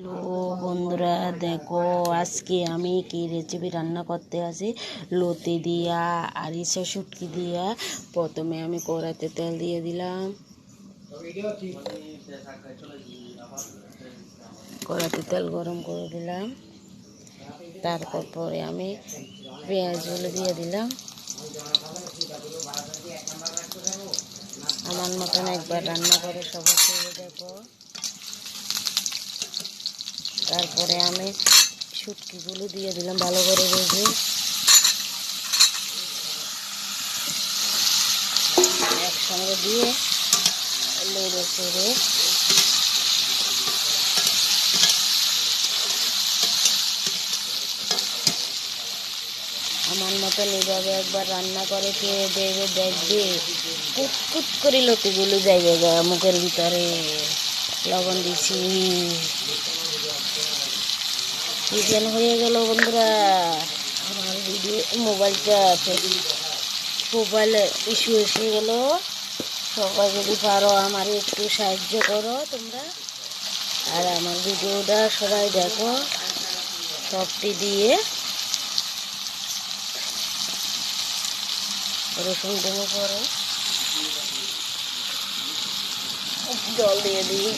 Hello বন্ধুরা, দেখো আজকে আমি কি রেসিপি রান্না করতে আসি? লতি দিয়া আরিসা শুটকি দিয়া। প্রথমে আমি কড়াইতে তেল দিয়ে দিলাম। কড়াইতে তেল গরম করে দিলাম। তারপর পরে আমি পেঁয়াজগুলো দিয়ে দিলাম। আমার মতন একবার রান্না করে সবাই দেখো। তারপরে আমি শুটকিগুলো দিয়ে দিলাম ভালো করে ভেজে। একসঙ্গে দিয়ে লেড়ে চেড়ে আমার মতন এইভাবে একবার রান্না করে খেয়ে দেবে, দেখবে কুটকুট করে লতিগুলো যাইবে মুখের ভিতরে। লবণ দিছি। চিকেন হয়ে গেল বন্ধুরা। আমার ভিডিও মোবাইলটা মোবাইলে ইস্যু এসে গেল সবাই যদি পারো আমার একটু সাহায্য করো তোমরা। আর আমার ভিডিওটা সবাই দেখো। সবটি দিয়ে। রসুন দেবো করো জল দিয়ে দিই।